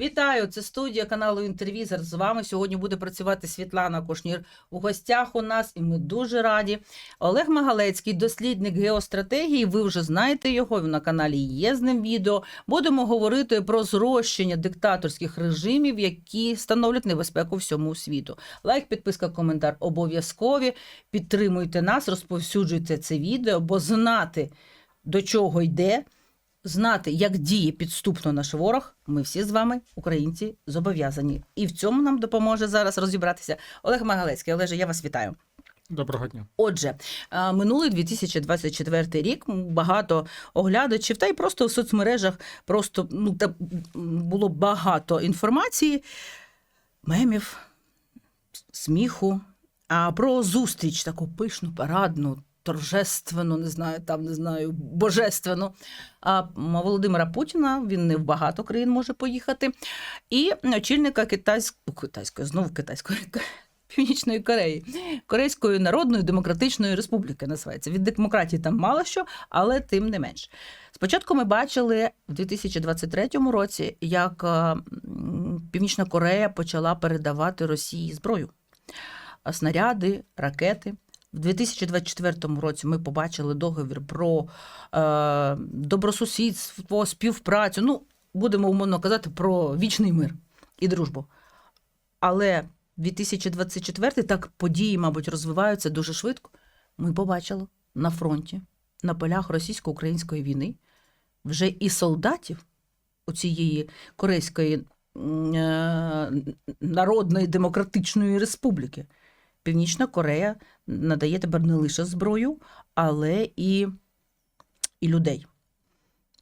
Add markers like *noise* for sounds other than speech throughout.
Вітаю! Це студія каналу Інтервізор. З вами сьогодні буде працювати Світлана Кошнір. У гостях у нас, і ми дуже раді. Олег Магалецький, дослідник геостратегії. Ви вже знаєте його. На каналі є з ним відео. Будемо говорити про зрощення диктаторських режимів, які становлять небезпеку всьому світу. Лайк, підписка, коментар обов'язкові. Підтримуйте нас, розповсюджуйте це відео, бо знати до чого йде. Знати, як діє підступно наш ворог, ми всі з вами, українці, зобов'язані. І в цьому нам допоможе зараз розібратися Олег Магалецький. Олеже, я вас вітаю. Доброго дня. Отже, а, минулий 2024 рік багато оглядачів, та й просто в соцмережах просто ну, та, було багато інформації, мемів, сміху, а про зустріч таку пишну, парадну, торжественну, не знаю, там не знаю, божественну. А Володимира Путіна він не в багато країн може поїхати. І очільника китайської, китайської, знову китайської. *laughs* Північної Кореї, Корейської Народної Демократичної Республіки називається. Від демократії там мало що, але тим не менш. Спочатку ми бачили в 2023 році, як е, Північна Корея почала передавати Росії зброю, снаряди, ракети. В 2024 році ми побачили договір про е, добросусідство, співпрацю. Ну, будемо умовно казати про вічний мир і дружбу. Але 2024 так події, мабуть, розвиваються дуже швидко. Ми побачили на фронті, на полях російсько-української війни вже і солдатів у цієї Корейської е, Народної Демократичної Республіки. Північна Корея надає тепер не лише зброю, але і, і людей.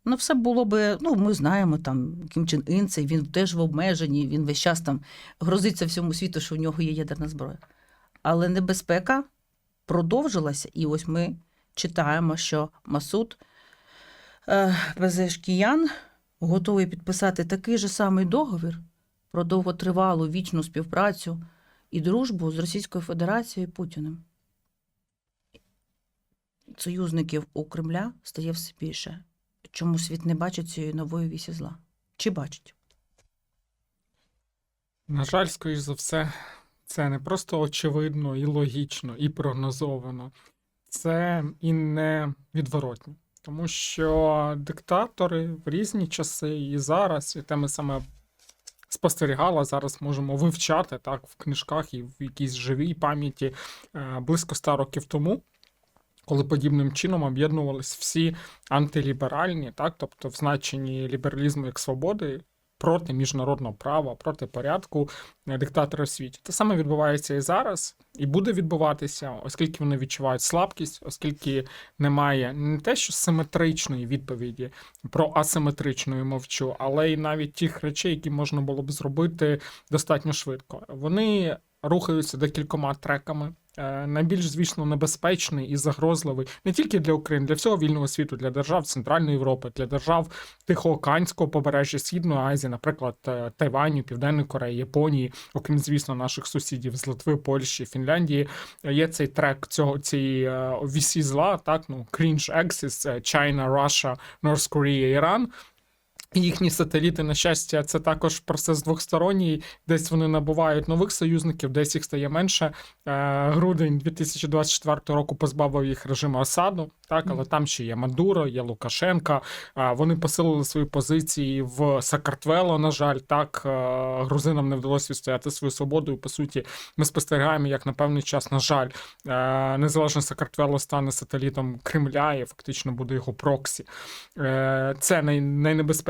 Ну, все було би, ну, ми знаємо, там Кім Чен Ін, цей, він теж в обмеженні, він весь час там грозиться всьому світу, що в нього є ядерна зброя. Але небезпека продовжилася, і ось ми читаємо, що Масуд е, готовий підписати такий же самий договір про довготривалу вічну співпрацю і дружбу з Російською Федерацією і Путіним. Союзників у Кремля стає все більше. Чому світ не бачить цієї нової вісі зла? Чи бачить? На жаль, скоріш за все, це не просто очевидно і логічно, і прогнозовано, це і не відворотні. Тому що диктатори в різні часи і зараз, і те ми саме спостерігали, зараз можемо вивчати так в книжках і в якійсь живій пам'яті е, близько ста років тому. Коли подібним чином об'єднувались всі антиліберальні, так, тобто в значенні лібералізму як свободи, проти міжнародного права, проти порядку е, диктатора в світі. Те саме відбувається і зараз, і буде відбуватися, оскільки вони відчувають слабкість, оскільки немає не те, що симетричної відповіді про асиметричну мовчу, але й навіть тих речей, які можна було б зробити достатньо швидко. Вони рухаються декількома треками. Е, Найбільш, звісно, небезпечний і загрозливий не тільки для України, для всього вільного світу, для держав Центральної Європи, для держав Тихоокеанського побережжя Східної Азії, наприклад, е, Тайваню, Південної Кореї, Японії, окрім звісно, наших сусідів з Литви, Польщі, Фінляндії. Е, Є цей трек цього цієї вісі зла, так ну Cringe Axis, е, China, Russia, North Korea, Іран. Їхні сателіти, на щастя, це також процес двохсторонній. Десь вони набувають нових союзників, десь їх стає менше. Е, Грудень 2024 року позбавив їх режиму Асаду, так, але там ще є Мадуро, є Лукашенка. Е, Вони посилили свої позиції в Сакартвело. На жаль, так е, грузинам не вдалося відстояти свою свободу. І по суті, ми спостерігаємо, як на певний час, на жаль, незалежне Сакартвело стане сателітом Кремля і фактично буде його проксі. Це най,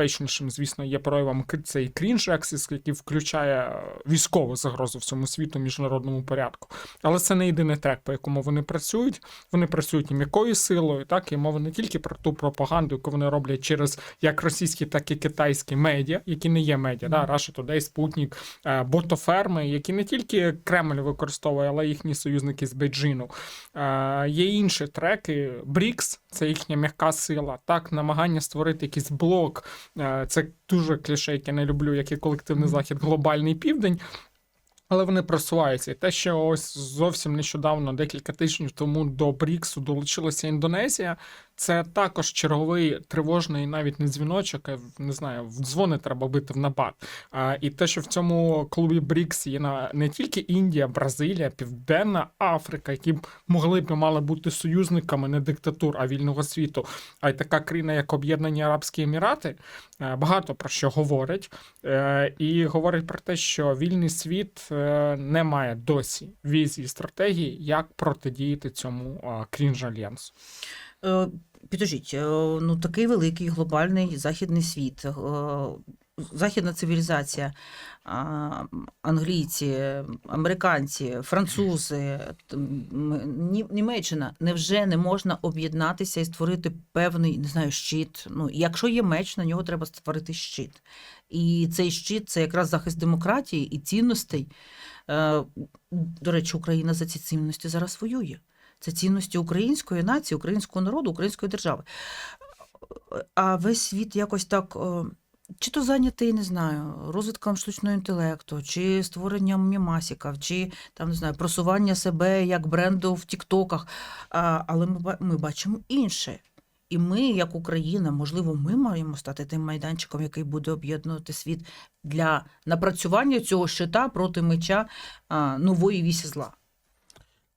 найнебезпечнішим, звісно, є проявом цей крінж ексіс, який включає е, військову загрозу всьому світу, міжнародному порядку. Але це не єдиний трек, по якому вони працюють. Вони працюють і м'якою силою, так і мова не тільки про ту пропаганду, яку вони роблять через як російські, так і китайські медіа, які не є медіа, да, Russia Today, Спутник, е, ботоферми, які не тільки Кремль використовує, але їхні союзники з Бейджину. Е, Є інші треки. Брікс це їхня м'яка сила, так, намагання створити якийсь блок. Е, Це дуже кліше, яке не люблю, як і колективний захід, глобальний південь. Але вони просуваються. І те, що ось зовсім нещодавно, декілька тижнів тому до Бріксу долучилася Індонезія, це також черговий тривожний навіть не дзвіночок, а не знаю, в дзвони треба бити в набат. А, і те, що в цьому клубі БРІКС є на не тільки Індія, Бразилія, Південна Африка, які могли б і мали бути союзниками не диктатур, а вільного світу, а й така країна, як Об'єднані Арабські Емірати, е, багато про що говорять. Е, І говорить про те, що вільний світ е, не має досі візії стратегії, як протидіяти цьому крінж альянсу. Підождіть, е, ну такий великий глобальний західний світ, е, західна цивілізація, англійці, американці, французи, Німеччина. Невже не можна об'єднатися і створити певний, не знаю, щит? Ну, якщо є меч, на нього треба створити щит. І цей щит це якраз захист демократії і цінностей. Е, До речі, Україна за ці цінності зараз воює. Це цінності української нації, українського народу, української держави. А весь світ якось так. е, Чи то зайнятий, не знаю, розвитком штучного інтелекту, чи створенням мімасіків, чи там не знаю, просування себе як бренду в Тіктоках. Але ми, ми бачимо інше. І ми, як Україна, можливо, ми маємо стати тим майданчиком, який буде об'єднувати світ для напрацювання цього щита проти меча а, нової вісі зла.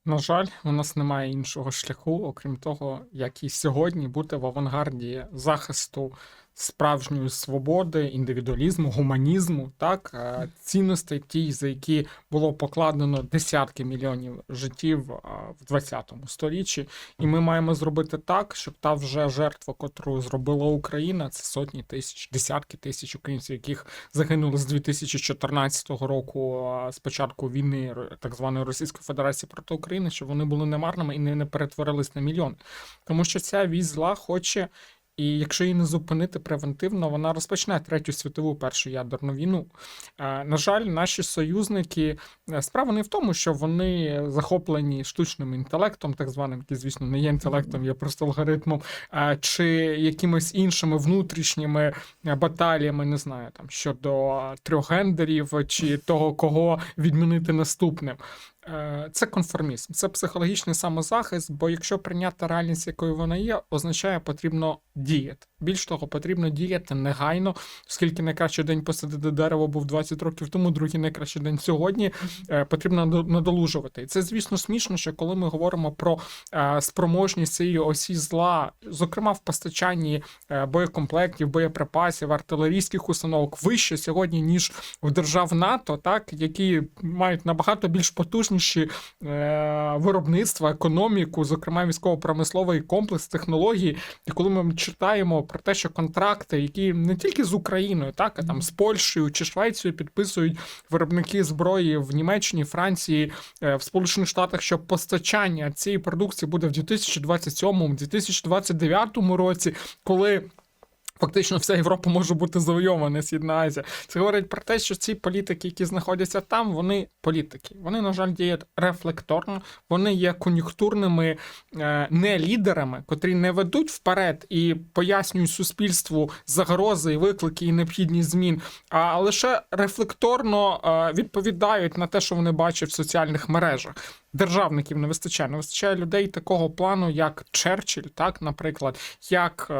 На жаль, у нас немає іншого шляху, окрім того, як і сьогодні бути в авангарді захисту справжньої свободи, індивідуалізму, гуманізму, так е, цінностей, ті, за які було покладено десятки мільйонів життів е, в 20 сторіччі. І ми маємо зробити так, щоб та вже жертва, котру зробила Україна, це сотні тисяч, десятки тисяч українців, яких загинули з 2014 року, е, з початку війни так званої Російської Федерації проти України, щоб вони були немарними і не, перетворились на мільйон. Тому що ця зла хоче. І якщо її не зупинити превентивно, вона розпочне третю світову першу ядерну війну. Е, На жаль, наші союзники е, справа не в тому, що вони захоплені штучним інтелектом, так званим, який, звісно, не є інтелектом, є просто алгоритмом, е, чи якимись іншими внутрішніми баталіями, не знаю, там щодо трьох гендерів чи того, кого відмінити наступним. Е, Це конформізм, це психологічний самозахист, бо якщо прийняти реальність, якою вона є, означає потрібно діяти. Більш того, потрібно діяти негайно, оскільки найкращий день посадити дерево був 20 років тому, другий найкращий день сьогодні. е, Потрібно надо- надолужувати. І це, звісно, смішно, що коли ми говоримо про е, спроможність цієї осі зла, зокрема в постачанні боєкомплектів, боєприпасів, артилерійських установок, вище сьогодні, ніж в держав НАТО, так які мають набагато більш потужніші е, виробництва, економіку, зокрема військово-промисловий комплекс технологій. І коли ми читаємо про те, що контракти, які не тільки з Україною, так а там з Польщею чи Швецією підписують виробники зброї в Німеччині, Франції, е, в Сполучених Штатах, що постачання цієї продукції буде в 2027-2029 році, коли. Фактично, вся Європа може бути завойована Східна Азія. Це говорить про те, що ці політики, які знаходяться там, вони політики. Вони, на жаль, діють рефлекторно, вони є кон'юнктурними е, не лідерами, котрі не ведуть вперед і пояснюють суспільству загрози і виклики і необхідність змін, а лише рефлекторно е, відповідають на те, що вони бачать в соціальних мережах. Державників не вистачає, не вистачає людей такого плану, як Черчилль, так, наприклад, як е,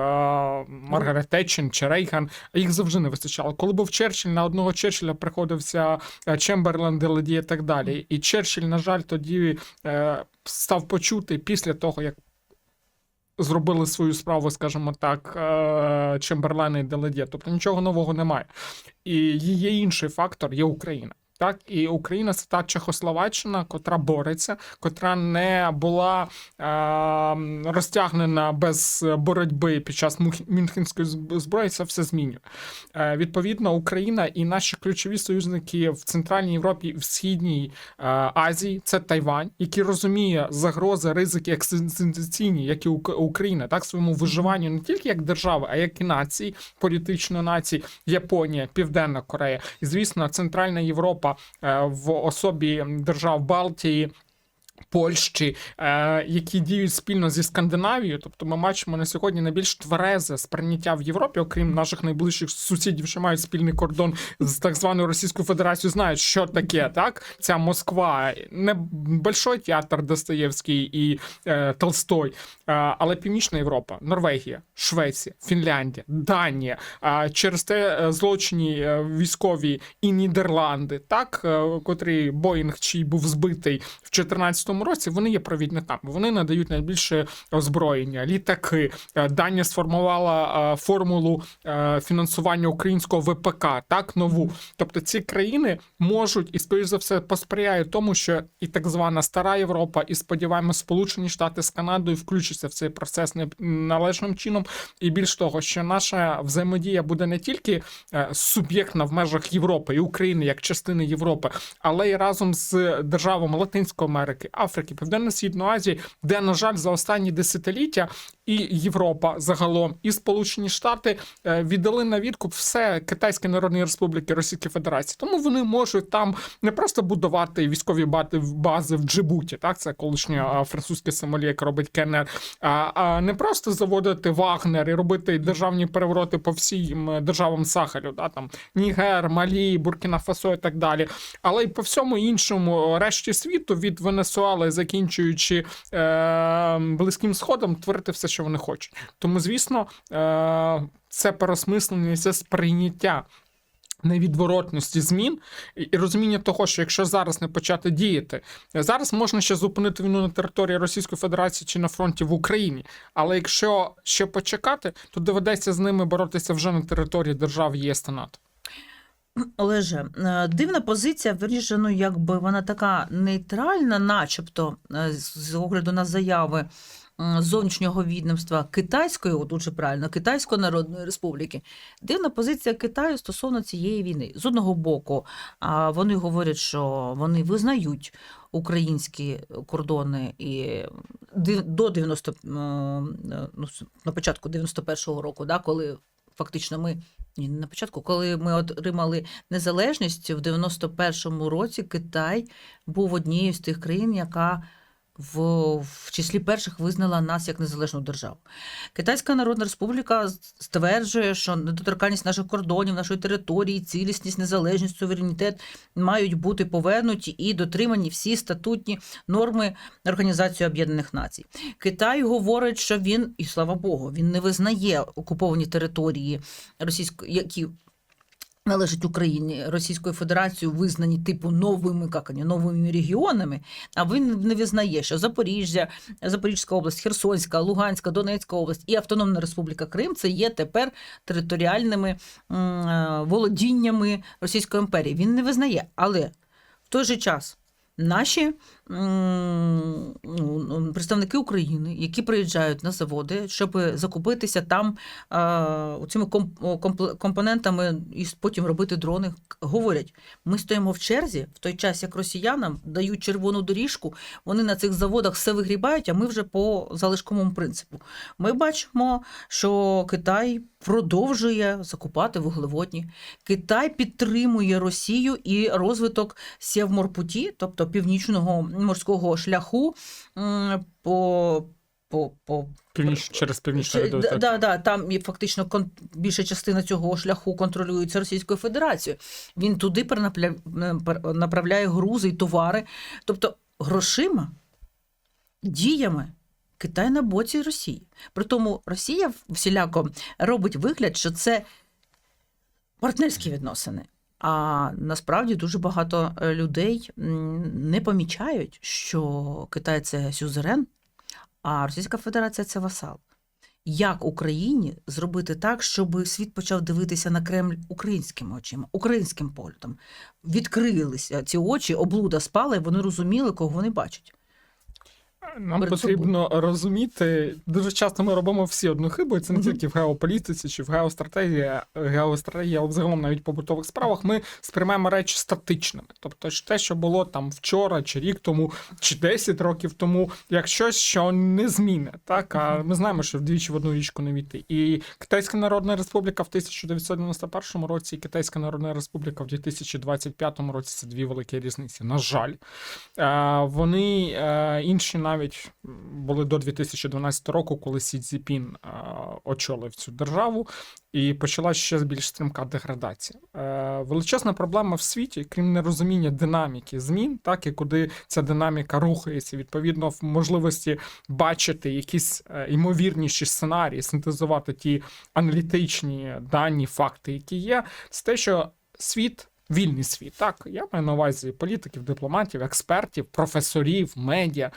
Маргарет Тетчен чи Рейган. Їх завжди не вистачало. Коли був Черчилль, на одного Черчилля приходився е, Чемберлен, Деледі і так далі. І Черчилль, на жаль, тоді е, став почутий після того, як. Зробили свою справу, скажімо так, е, Чемберлен і Деледє. Тобто нічого нового немає. І є інший фактор, є Україна. Так, і Україна це та Чехословаччина, котра бореться, котра не була е, розтягнена без боротьби під час Мюнхенської зброї. Це все змінює. Е, відповідно, Україна і наші ключові союзники в Центральній Європі і в Східній е, Азії це Тайвань, який розуміє загрози, ризики екзистенційні, як і Ук- Україна, так своєму виживанню не тільки як держави, а як і нації, політичної нації, Японія, Південна Корея, і звісно, Центральна Європа в особі держав Балтії. Польщі, е, які діють спільно зі Скандинавією. Тобто ми бачимо на сьогодні найбільш тверезе сприйняття в Європі, окрім наших найближчих сусідів, що мають спільний кордон з так званою Російською Федерацією, знають, що таке, так? Ця Москва, не большой театр Достоєвський і е, Толстой, е, але Північна Європа, Норвегія, Швеція, Фінляндія, Данія, е, через те е, злочинні е, військові і Нідерланди, так, е, котрий Боїнг чий був збитий в 2014 році, вони є провідниками. Вони надають найбільше озброєння, літаки. Е, Данія сформувала е, формулу е, фінансування українського ВПК, так нову. Тобто ці країни можуть і скоріш за все посприяють тому, що і так звана стара Європа, і сподіваємося, Сполучені Штати з Канадою включаться в цей процес належним чином. І більш того, що наша взаємодія буде не тільки суб'єктна в межах Європи і України як частини Європи, але й разом з державами Латинської Америки, Африки, Південно-Східної Азії, де, на жаль, за останні десятиліття і Європа загалом, і Сполучені Штати е, віддали на відкуп все Китайської Народної Республіки Російської Федерації. Тому вони можуть там не просто будувати військові бази в Джибуті, так це колишнє французьке Сомалі, яке робить КНР, а, а не просто заводити Вагнер і робити державні перевороти по всім е, державам Сахарю, да, там Нігер, Малі, Буркіна Фасо і так далі, але й по всьому іншому решті світу, від Венесуели, закінчуючи е, Близьким Сходом, творити все, що вони хочуть. Тому, звісно, е, це переосмислення, це сприйняття. Невідворотності змін і розуміння того, що якщо зараз не почати діяти, зараз можна ще зупинити війну на території Російської Федерації чи на фронті в Україні. Але якщо ще почекати, то доведеться з ними боротися вже на території держав ЄС та НАТО. Олеже, е, дивна позиція, вирішено, ну, якби вона така нейтральна, начебто, е, з огляду на заяви зовнішнього відомства Китайської, от дуже правильно, Китайської Народної Республіки. Дивна позиція Китаю стосовно цієї війни. З одного боку, вони говорять, що вони визнають українські кордони і до 90, е, ну, на початку 91-го року, да, коли фактично ми. Ні, на початку, коли ми отримали незалежність в 91-му році, Китай був однією з тих країн, яка в, в числі перших визнала нас як незалежну державу. Китайська Народна Республіка стверджує, що недоторканність наших кордонів, нашої території, цілісність, незалежність, суверенітет мають бути повернуті і дотримані всі статутні норми Організації Об'єднаних Націй. Китай говорить, що він, і слава Богу, він не визнає окуповані території російської, які належать Україні Російською Федерацією, визнані типу новими як вони, новими регіонами. А він не визнає, що Запоріжжя, Запорізька область, Херсонська, Луганська, Донецька область і Автономна Республіка Крим це є тепер територіальними е, володіннями Російської імперії. Він не визнає, але в той же час. Наші представники України, які приїжджають на заводи, щоб закупитися там е, цими компонентами і потім робити дрони, говорять: ми стоїмо в черзі в той час, як росіянам дають червону доріжку, вони на цих заводах все вигрібають, а ми вже по залишковому принципу. Ми бачимо, що Китай продовжує закупати вуглеводні. Китай підтримує Росію і розвиток Сєвморпуті, тобто північного морського шляху по. По, по Північ через північну льодовиток. да, да, там фактично кон, більша частина цього шляху контролюється Російською Федерацією. Він туди перенапля- е, направляє грузи і товари. Тобто грошима, діями Китай на боці Росії. При тому Росія всіляко робить вигляд, що це партнерські відносини. А насправді дуже багато е, людей не помічають, що Китай це сюзерен, а Російська Федерація це васал. Як Україні зробити так, щоб світ почав дивитися на Кремль українськими очима, українським поглядом? Відкрилися ці очі, облуда спала, і вони розуміли, кого вони бачать. Нам перед потрібно розуміти, дуже часто ми робимо всі одну хибу, і це не Мгм. тільки в геополітиці чи в геостратегії, геостратегії, але взагалом навіть в побутових справах ми сприймаємо речі статичними. Тобто те, що було там вчора, чи рік тому, чи 10 років тому, як щось, що не зміне. Так а ми знаємо, що вдвічі в одну річку не війти. І Китайська Народна Республіка в 1991 році, і Китайська Народна Республіка в 2025 році це дві великі різниці. На жаль, вони е, інші навіть були до 2012 року, коли Сі Цзіпін е, очолив цю державу, і почалася ще більш стрімка деградація. Е, Величезна проблема в світі, крім нерозуміння динаміки змін, так і куди ця динаміка рухається, відповідно, в можливості бачити якісь е, ймовірніші сценарії, синтезувати ті аналітичні дані, факти, які є, це те, що світ. Вільний світ, так я маю на увазі політиків, дипломатів, експертів, професорів, медіа е,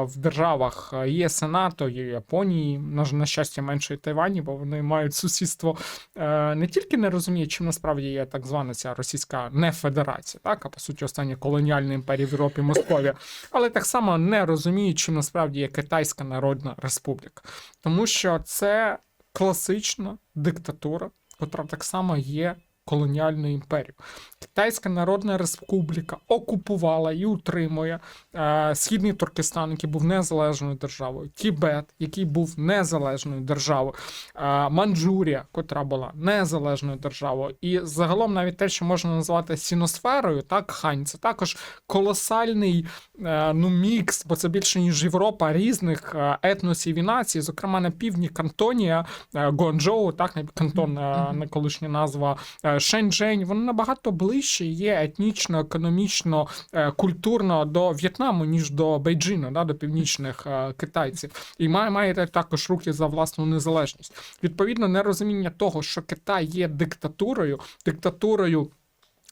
в державах ЄС, НАТО, є Японії, на, на щастя, менше Тайвані, бо вони мають сусідство. Е, не тільки не розуміють, чим насправді є так звана ця російська не федерація, так а по суті остання колоніальна імперія в Європі, Московія, але так само не розуміють, чим насправді є Китайська Народна Республіка, тому що це класична диктатура, котра так само є колоніальною імперією. Китайська Народна Республіка окупувала і утримує е, Східний Туркестан, який був незалежною державою, Тібет, який був незалежною державою, е, Манджурія, котра була незалежною державою, і загалом навіть те, що можна назвати сіносферою, так хань, це також колосальний е, ну, мікс, бо це більше ніж Європа різних е, етносів і націй, зокрема на півдні Кантонія, е, Гуанчжоу, так кантон, е, колишня назва Шеньчжень, вони набагато ближче є етнічно, економічно, е, культурно до В'єтнаму, ніж до Бейджину, да, до північних е, китайців. І має, має також руки за власну незалежність. Відповідно, нерозуміння того, що Китай є диктатурою, диктатурою.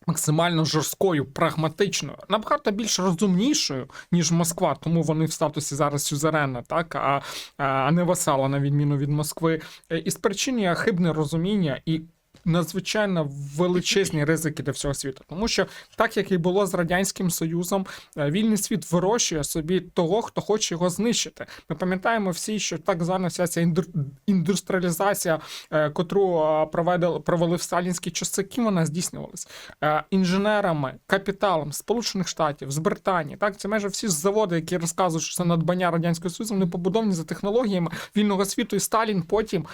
Максимально жорсткою, прагматичною, набагато більш розумнішою, ніж Москва, тому вони в статусі зараз сюзерена, так а, а не васала, на відміну від Москви. Е, І спричинює хибне розуміння і надзвичайно величезні ризики для всього світу. Тому що так як і було з радянським союзом, е, вільний світ вирощує собі того, хто хоче його знищити. Ми пам'ятаємо всі, що так звана вся ця індустріалізація, е, котру е, проведали провели в сталінські часи, ким вона здійснювалась інженерами, капіталом Сполучених Штатів, з Британії. Так, це майже всі заводи, які розказують, що це надбання радянського союзу, вони побудовані за технологіями вільного світу, і Сталін потім.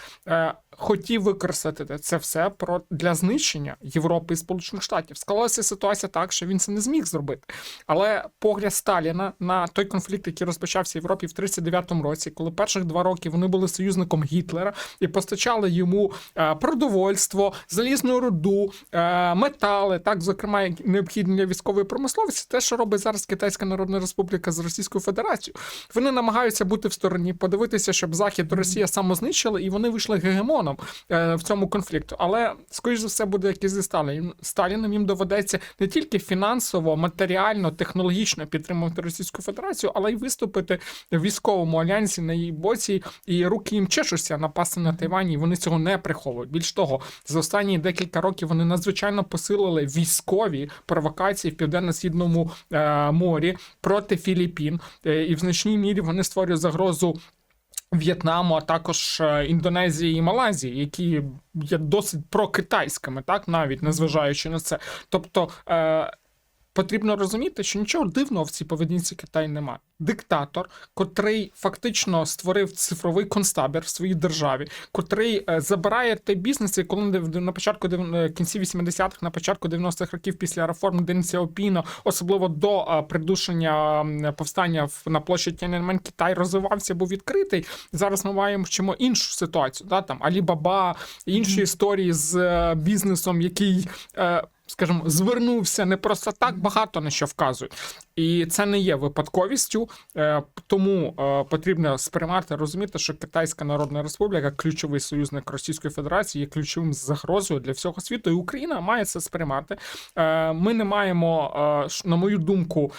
Хотів використати це все про для знищення Європи і Сполучених Штатів. Склалася ситуація так, що він це не зміг зробити. Але погляд Сталіна на той конфлікт, який розпочався в Європі в 39-му році, коли перших два роки вони були союзником Гітлера і постачали йому е, продовольство, залізну руду, е, метали, так зокрема необхідні для військової промисловості, те, що робить зараз Китайська Народна Республіка з Російською Федерацією. Вони намагаються бути в стороні, подивитися, щоб Захід Росія самознищили, і вони вийшли гегемоном е, в цьому конфлікту. Але скоріш за все буде як і зі Сталіном. Сталіном їм доведеться не тільки фінансово, матеріально, технологічно підтримувати Російську Федерацію, але й виступити в військовому альянсі на її боці, і руки їм чешуться напасти на Тайвані, і вони цього не приховують. Більш того, за останні декілька років вони надзвичайно посилили військові провокації в південно-східному е, морі проти Філіппін, Е, і в значній мірі вони створюють загрозу. В'єтнаму, а також е, Індонезії і Малайзії, які є досить прокитайськими, так навіть незважаючи на це. Тобто е, потрібно розуміти, що нічого дивного в цій поведінці Китаю немає. Диктатор, котрий фактично створив цифровий концтабір в своїй державі, котрий е, забирає той бізнес, коли на початку е, кінці 80-х, на початку 90-х років після реформ Ден Сяопіна, особливо до е, придушення повстання на площі Тяньаньмень, Китай розвивався, був відкритий. Зараз ми маємо вчимо іншу ситуацію. Да? Там Алібаба, інші історії з бізнесом, який. Скажімо, звернувся не просто так, багато на що вказують. І це не є випадковістю, е, тому е, потрібно сприймати, розуміти, що Китайська Народна Республіка, ключовий союзник Російської Федерації, є ключовим загрозою для всього світу, і Україна має це сприймати. Е, Ми не маємо, на мою думку,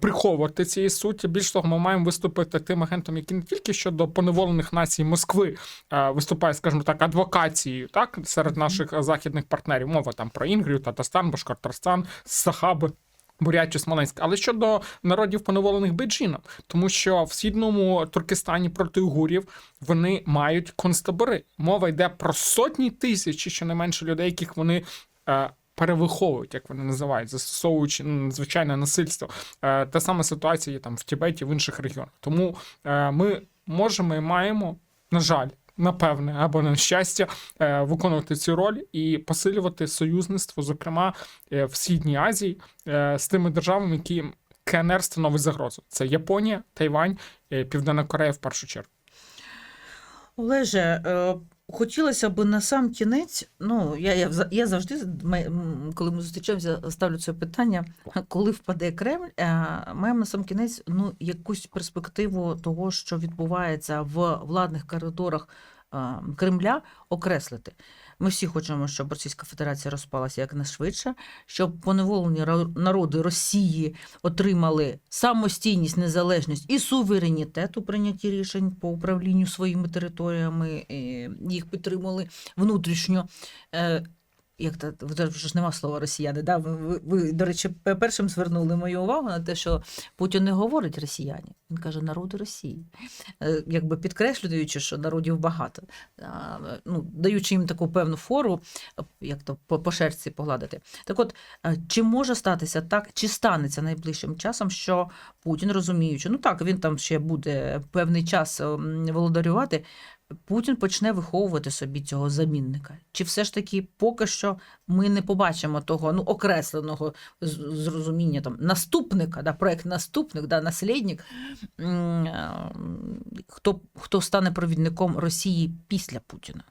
приховувати цієї суті. Більш того, ми маємо виступити тим агентом, який не тільки щодо поневолених націй Москви виступає, скажімо так, адвокацією, так серед наших західних партнерів. Мова там про Інгрію, Татарстан, Башкортостан, Сахаби. Бурятію, Смоленськ, але щодо народів поневолених беджином, тому що в східному Туркестані проти угурів вони мають концтабори. Мова йде про сотні тисяч, чи щонайменше людей, яких вони. Е, Перевиховують, як вони називають, застосовуючи звичайне насильство. Е, та сама ситуація є там в Тібеті, в інших регіонах. Тому е, ми можемо і маємо, на жаль, напевне, або на щастя, е, виконувати цю роль і посилювати союзництво, зокрема е, в Східній Азії, е, з тими державами, які КНР становить загрозу. Це Японія, Тайвань, Південна Корея в першу чергу. Олеже, хотілося б на сам кінець. Ну, я, я, я завжди, коли ми зустрічаємося, ставлю це питання, коли впаде Кремль, е, маємо на сам кінець ну, якусь перспективу того, що відбувається в владних коридорах е, Кремля, окреслити. Ми всі хочемо, щоб Російська Федерація розпалася якнайшвидше, щоб поневолені народи Росії отримали самостійність, незалежність і суверенітет у прийнятті рішень по управлінню своїми територіями, їх підтримали внутрішньо. Як та вже ж нема слова росіяни. Да? Ви, ви, ви, до речі, першим звернули мою увагу на те, що Путін не говорить росіяні, він каже народи Росії, Е, якби підкреслюючи, що народів багато, ну, даючи їм таку певну фору, як то по, по шерсті погладити. Так от, е, чи може статися так, чи станеться найближчим часом, що Путін, розуміючи, ну так, він там ще буде певний час володарювати, Путін почне виховувати собі цього замінника. Чи все ж таки поки що ми не побачимо того ну, окресленого зрозуміння там наступника, да, проект наступник, да, наслідник, хто, хто стане провідником Росії після Путіна?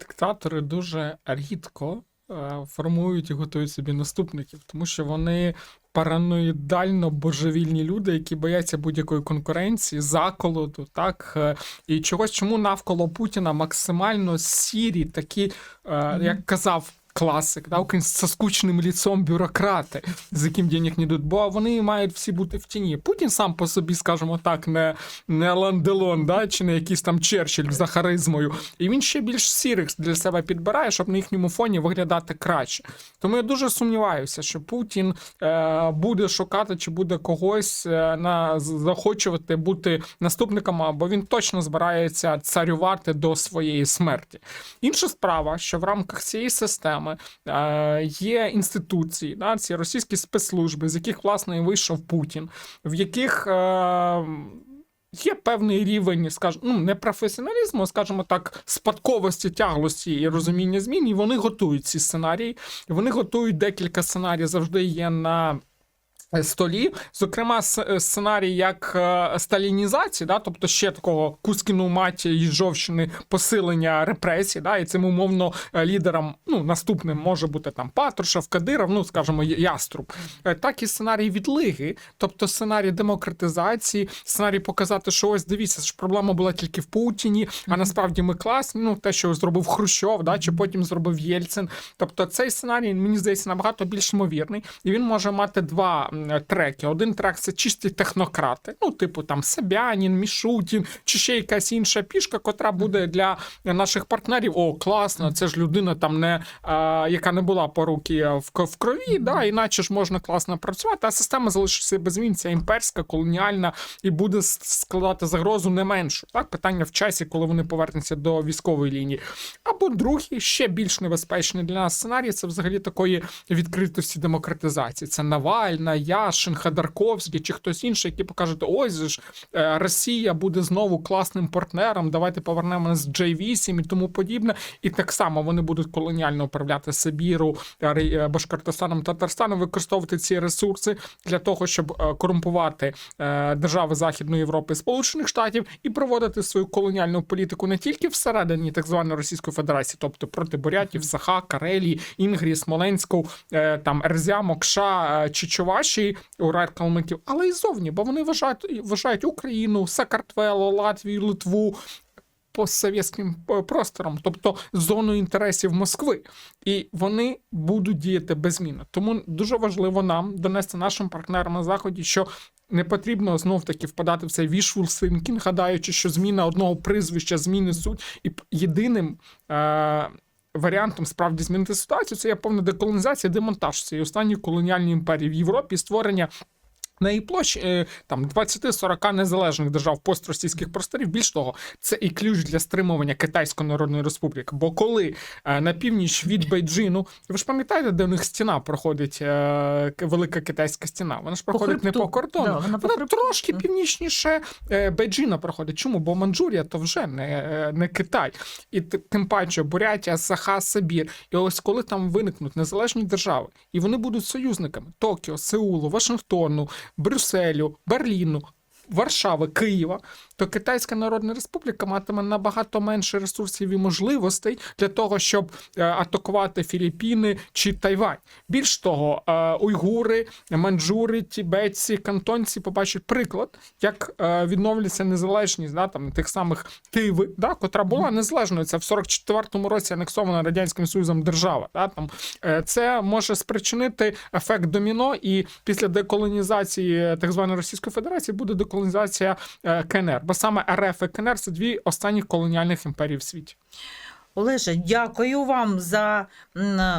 диктатори дуже рідко е, формують і готують собі наступників, тому що вони параноїдально божевільні люди, які бояться будь-якої конкуренції, заколоту, так е, і чогось, чому навколо Путіна максимально сірі, такі, е, як казав. Класик, да, українці з скучним ліцом бюрократи, з яким денег не йдуть, бо вони мають всі бути в тіні. Путін сам по собі, скажімо так, не, не Ланделон, да, чи не якийсь там Черчилль за харизмою. І він ще більш сірих для себе підбирає, щоб на їхньому фоні виглядати краще. Тому я дуже сумніваюся, що Путін е, буде шукати чи буде когось е, на захочувати бути наступником, або він точно збирається царювати до своєї смерті. Інша справа, що в рамках цієї системи е, є інституції, да, ці російські спецслужби, з яких власне і вийшов Путін, в яких. Е, Є певний рівень, скажімо, ну не професіоналізму, а скажімо так, спадковості, тяглості і розуміння змін, і вони готують ці сценарії. Вони готують декілька сценаріїв, завжди є на столі. Зокрема, е, сценарій як е, сталінізації, да, тобто ще такого кускіну маті і жовчини посилення репресій, да, і цим умовно е, лідером, ну, наступним може бути там Патрушев, Кадиров, ну, скажімо, Яструб. Е, Так і сценарій відлиги, тобто сценарій демократизації, сценарій показати, що ось дивіться, ж проблема була тільки в Путіні, а насправді ми класні. Ну, те, що зробив Хрущов, да, чи потім зробив Єльцин. Тобто цей сценарій, мені здається, набагато більш ймовірний, і він може мати два треки. Один трек це чисті технократи, ну, типу там Собянін, Мішутін, чи ще якась інша пішка, котра буде для наших партнерів. О, класно, це ж людина там не а, яка не була по руки в, в крові, да, іначе ж можна класно працювати. А система залишиться без змін, ця імперська, колоніальна і буде складати загрозу не меншу. Так, питання в часі, коли вони повернуться до військової лінії. Або другий, ще більш небезпечний для нас сценарій це взагалі такої відкритості демократизації. Це Навальна, Яшин, Ходорковський чи хтось інший, які покажуть, ось ж е, Росія буде знову класним партнером. Давайте повернемо з J8 і тому подібне. І так само вони будуть колоніально управляти Сибіру, е, е, Башкортостаном, Татарстаном, використовувати ці ресурси для того, щоб корумпувати держави Західної Європи і Сполучених Штатів і проводити свою колоніальну політику не тільки всередині так званої Російської Федерації, тобто проти бурятів, Саха, Карелії, Інгрії, Смоленську, там Ерзя, Мокша е, чи Ураль, Калмиків, але і зовні, бо вони вважають, вважають Україну, Сакартвело, Латвію, Литву. Постсовєтським е, простором, тобто зоною інтересів Москви, і вони будуть діяти безмінно. Тому дуже важливо нам донести нашим партнерам на заході, що не потрібно знов таки впадати в цей wishful thinking, гадаючи, що зміна одного прізвища зміни суть, і єдиним е- варіантом справді змінити ситуацію, це є повна деколонізація, демонтаж цієї останньої колоніальної імперії в Європі, створення. На її площі е, там 20-40 незалежних держав постросійських просторів. Більш того, це і ключ для стримування Китайської Народної Республіки. Бо коли е, на північ від Бейджину, ви ж пам'ятаєте, де у них стіна проходить е, велика китайська стіна? Вона ж проходить не по кордону, Да, вона вона хребту. трошки північніше Бейджина проходить. Чому? Бо Манчжурія то вже не, не Китай, і тим паче Бурятія, Саха, Сибір. І ось коли там виникнуть незалежні держави, і вони будуть союзниками Токіо, Сеулу, Вашингтону, Брюсселю, Берліну. Варшави, Києва, то Китайська Народна Республіка матиме набагато менше ресурсів і можливостей для того, щоб е, атакувати Філіппіни чи Тайвань. Більш того, е, уйгури, манджури, тібетці, кантонці побачать приклад, як е, відновлюється незалежність да, там, тих самих Тиви, да, котра була незалежною. Це в 44-му році анексована Радянським Союзом держава. Да, там, це може спричинити ефект доміно, і після деколонізації так званої Російської Федерації буде деколонізація КНР. Бо саме РФ і КНР це дві останні колоніальних імперії в світі. Олеже, дякую вам за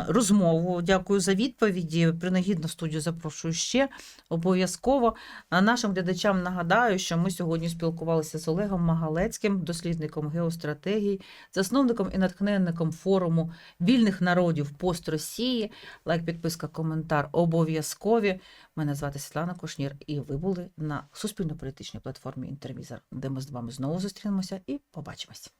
розмову. Дякую за відповіді. Принагідно студію запрошую ще обов'язково. Нашим глядачам нагадаю, що ми сьогодні спілкувалися з Олегом Магалецьким, дослідником геостратегії, засновником і натхненником форуму вільних народів пост Росії. Лайк, підписка, коментар обов'язкові. Мене звати Світлана Кушнір, і ви були на суспільно-політичній платформі Інтервізор, де ми з вами знову зустрінемося і побачимось.